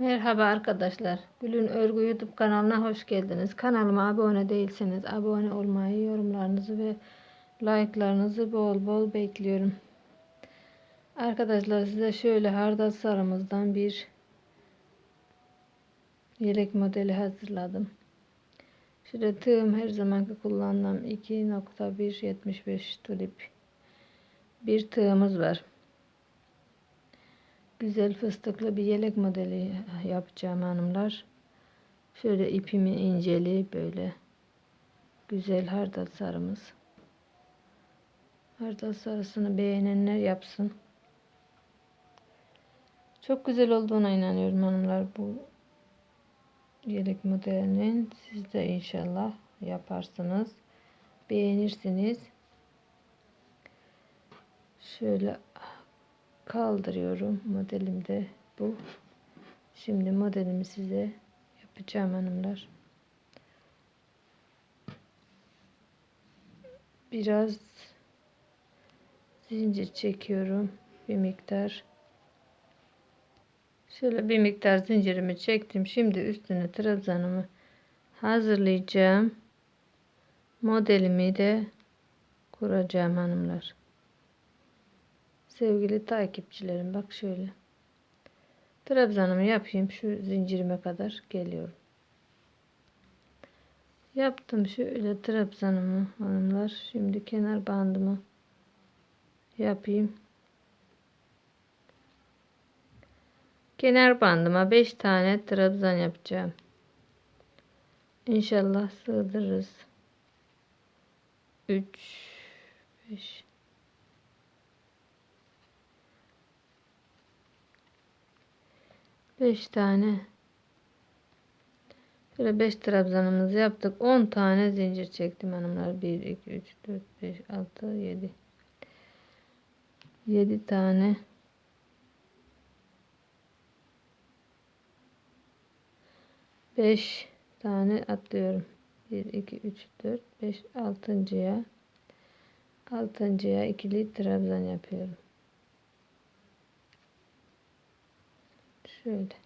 Merhaba arkadaşlar. Gül'ün Örgü YouTube kanalına hoş geldiniz. Kanalıma abone değilseniz abone olmayı, yorumlarınızı ve like'larınızı bol bol bekliyorum. Arkadaşlar size şöyle hardal sarımızdan bir yelek modeli hazırladım. Şöyle tığım her zamanki kullandığım 2.175 tulip bir tığımız var güzel fıstıklı bir yelek modeli yapacağım hanımlar. Şöyle ipimi inceli böyle güzel hardal sarımız. Hardal sarısını beğenenler yapsın. Çok güzel olduğuna inanıyorum hanımlar bu yelek modelinin. Siz de inşallah yaparsınız. Beğenirsiniz. Şöyle kaldırıyorum. Modelim de bu. Şimdi modelimi size yapacağım hanımlar. Biraz zincir çekiyorum. Bir miktar. Şöyle bir miktar zincirimi çektim. Şimdi üstüne trabzanımı hazırlayacağım. Modelimi de kuracağım hanımlar. Sevgili takipçilerim bak şöyle. Trabzanımı yapayım şu zincirime kadar geliyorum. Yaptım şöyle trabzanımı hanımlar. Şimdi kenar bandımı yapayım. Kenar bandıma 5 tane trabzan yapacağım. İnşallah sığdırırız. 3 5 5 tane Şöyle 5 trabzanımızı yaptık. 10 tane zincir çektim hanımlar. 1 2 3 4 5 6 7 7 tane Beş tane atlıyorum. Bir, iki, üç, dört, beş, altıncıya altıncıya ikili trabzan yapıyorum. Şöyle.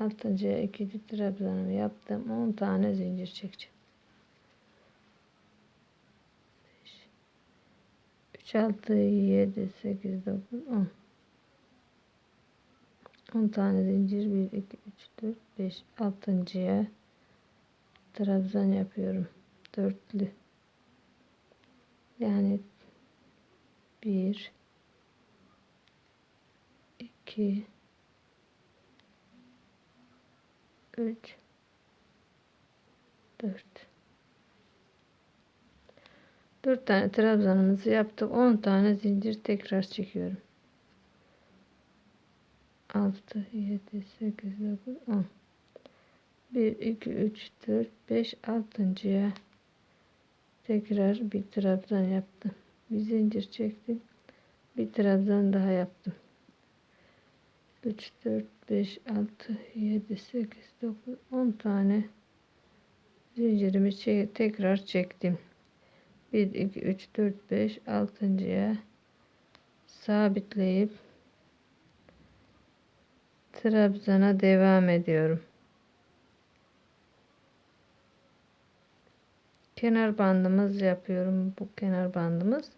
Altıncıya ikinci trabzanımı yaptım. 10 tane zincir çekeceğim. 5 3 6 7 8 9 10 10 tane zincir 1 2 3 4 5 altıncıya trabzan yapıyorum. Dörtlü. Yani 1 2 3 4 4 tane trabzanımızı yaptık. 10 tane zincir tekrar çekiyorum. 6 7 8 9 10 1 2 3 4 5 6.ya tekrar bir trabzan yaptım. Bir zincir çektim. Bir trabzan daha yaptım. 3, 4, 5, 6, 7, 8, 9, 10 tane zincirimi çek tekrar çektim. 1, 2, 3, 4, 5, 6.ya sabitleyip trabzana devam ediyorum. Kenar bandımız yapıyorum. Bu kenar bandımız.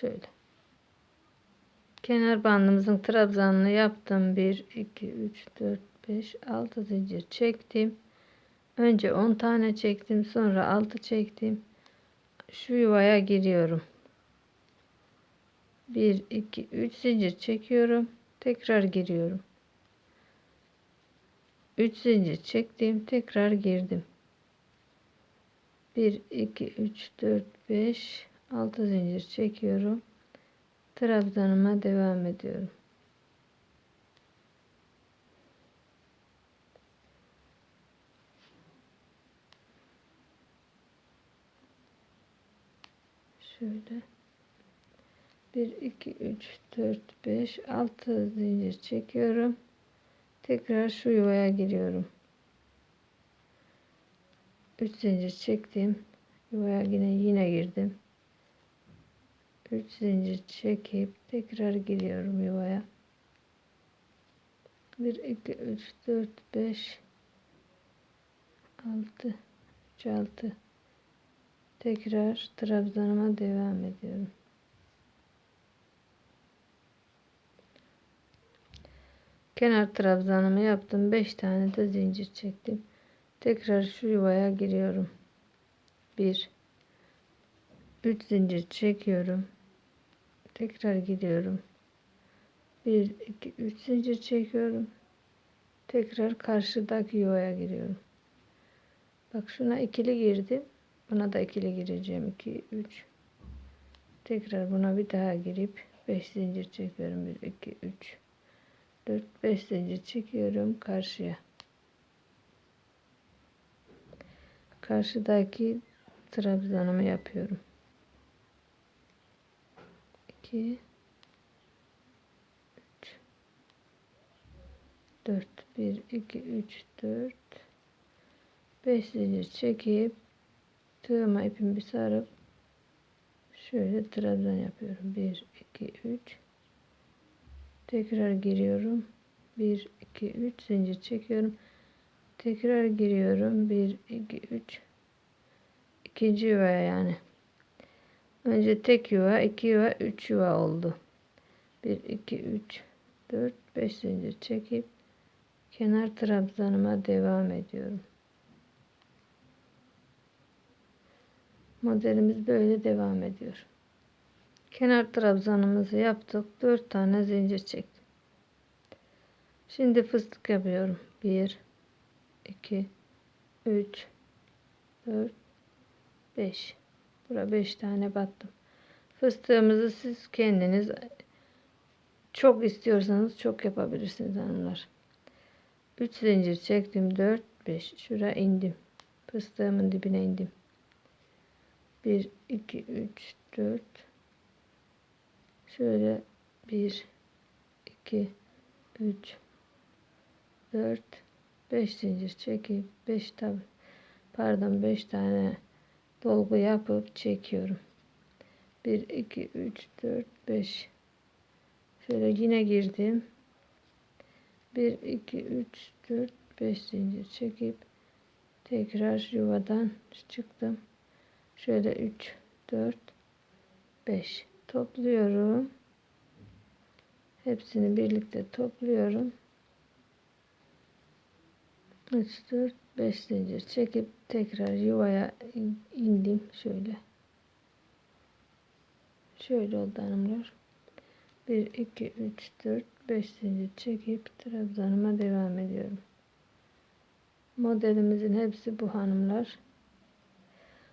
Şöyle. Kenar bandımızın trabzanını yaptım. 1, 2, 3, 4, 5, 6 zincir çektim. Önce 10 tane çektim. Sonra 6 çektim. Şu yuvaya giriyorum. 1, 2, 3 zincir çekiyorum. Tekrar giriyorum. 3 zincir çektim. Tekrar girdim. 1, 2, 3, 4, 5, 6 zincir çekiyorum. Trabzanıma devam ediyorum. Şöyle 1 2 3 4 5 6 zincir çekiyorum. Tekrar şu yuvaya giriyorum. 3 zincir çektim. Yuvaya yine yine girdim. 3 zincir çekip tekrar giriyorum yuvaya. 1 2 3 4 5 6 3 6 tekrar trabzanıma devam ediyorum. Kenar trabzanımı yaptım. 5 tane de zincir çektim. Tekrar şu yuvaya giriyorum. 1 3 zincir çekiyorum. Tekrar gidiyorum. 1 2 3 zincir çekiyorum. Tekrar karşıdaki yuvaya giriyorum. Bak şuna ikili girdim. Buna da ikili gireceğim. 2 3 Tekrar buna bir daha girip 5 zincir çekiyorum. 1 2 3 4 5 zincir çekiyorum karşıya. Karşıdaki trabzanımı yapıyorum. 2 3 4 1 2 3 4 5 zincir çekip tığıma ipimi sarıp şöyle trabzan yapıyorum. 1 2 3 tekrar giriyorum. 1 2 3 zincir çekiyorum. Tekrar giriyorum. 1 2 3 ikinci yuvaya yani. Önce tek yuva, iki yuva, üç yuva oldu. 1 2 3 4 5 zincir çekip kenar trabzanıma devam ediyorum. Modelimiz böyle devam ediyor. Kenar trabzanımızı yaptık. 4 tane zincir çektim. Şimdi fıstık yapıyorum. 1 2 3 4 5 Bura 5 tane battım. Fıstığımızı siz kendiniz çok istiyorsanız çok yapabilirsiniz hanımlar. 3 zincir çektim. 4 5 şuraya indim. Fıstığımın dibine indim. 1 2 3 4 şöyle 1 2 3 4 5 zincir çekip 5 tabi pardon 5 tane dolgu yapıp çekiyorum. 1 2 3 4 5 şöyle yine girdim. 1 2 3 4 5 zincir çekip tekrar yuvadan çıktım. Şöyle 3 4 5 topluyorum. Hepsini birlikte topluyorum. 3 4 5 zincir çekip tekrar yuvaya indim şöyle. Şöyle oldu hanımlar. 1 2 3 4 5 zincir çekip trabzanıma devam ediyorum. Modelimizin hepsi bu hanımlar.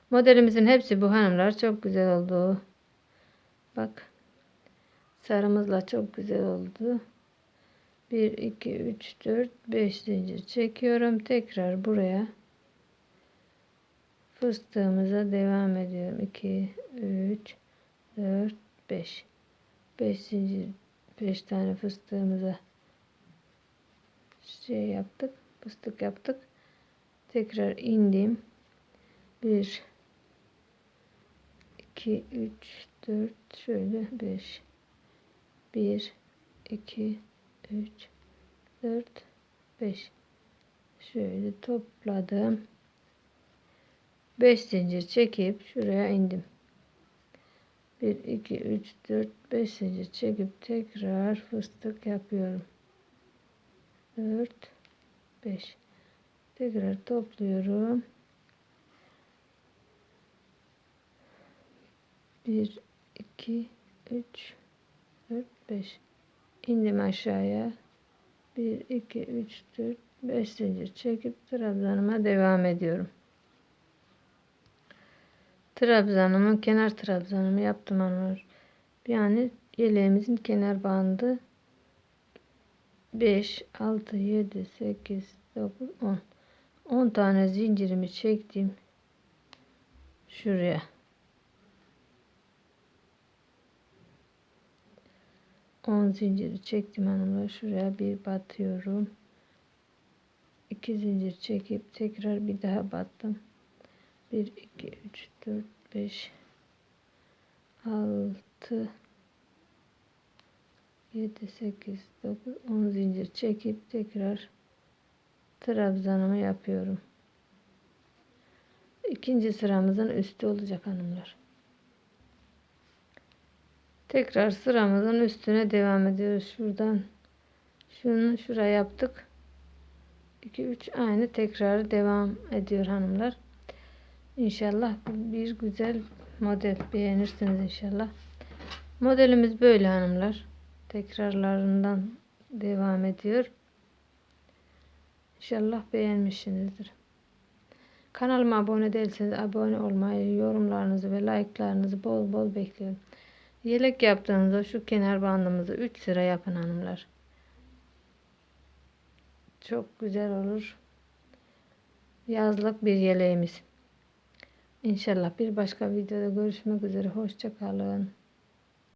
Modelimizin hepsi bu hanımlar. Çok güzel oldu. Bak. Sarımızla çok güzel oldu. 1 2 3 4 5 zincir çekiyorum. Tekrar buraya fıstığımıza devam ediyorum. 2 3 4 5 5 zincir 5 tane fıstığımıza şey yaptık. Fıstık yaptık. Tekrar indim. 1 2 3 4 şöyle 5 1 2 3 4 5 şöyle topladım. 5 zincir çekip şuraya indim. 1 2 3 4 5 zincir çekip tekrar fıstık yapıyorum. 4 5 tekrar topluyorum. 1 2 3 4 5 indim aşağıya. 1 2 3 4 5 zincir çekip trabzanıma devam ediyorum. Trabzanımı kenar trabzanımı yaptım hanımlar yani yeleğimizin kenar bandı 5 6 7 8 9 10 10 tane zincirimi çektim şuraya 10 zinciri çektim hanımlar. Şuraya bir batıyorum. 2 zincir çekip tekrar bir daha battım. 1 2 3 4 5 6 7 8 9 10 zincir çekip tekrar trabzanımı yapıyorum. İkinci sıramızın üstü olacak hanımlar. Tekrar sıramızın üstüne devam ediyoruz. Şuradan şunu şuraya yaptık. 2 3 aynı tekrar devam ediyor hanımlar. İnşallah bir güzel model beğenirsiniz inşallah. Modelimiz böyle hanımlar. Tekrarlarından devam ediyor. İnşallah beğenmişsinizdir. Kanalıma abone değilseniz abone olmayı, yorumlarınızı ve like'larınızı bol bol bekliyorum. Yelek yaptığınızda şu kenar bandımızı 3 sıra yapın hanımlar. Çok güzel olur. Yazlık bir yeleğimiz. İnşallah bir başka videoda görüşmek üzere. Hoşça kalın.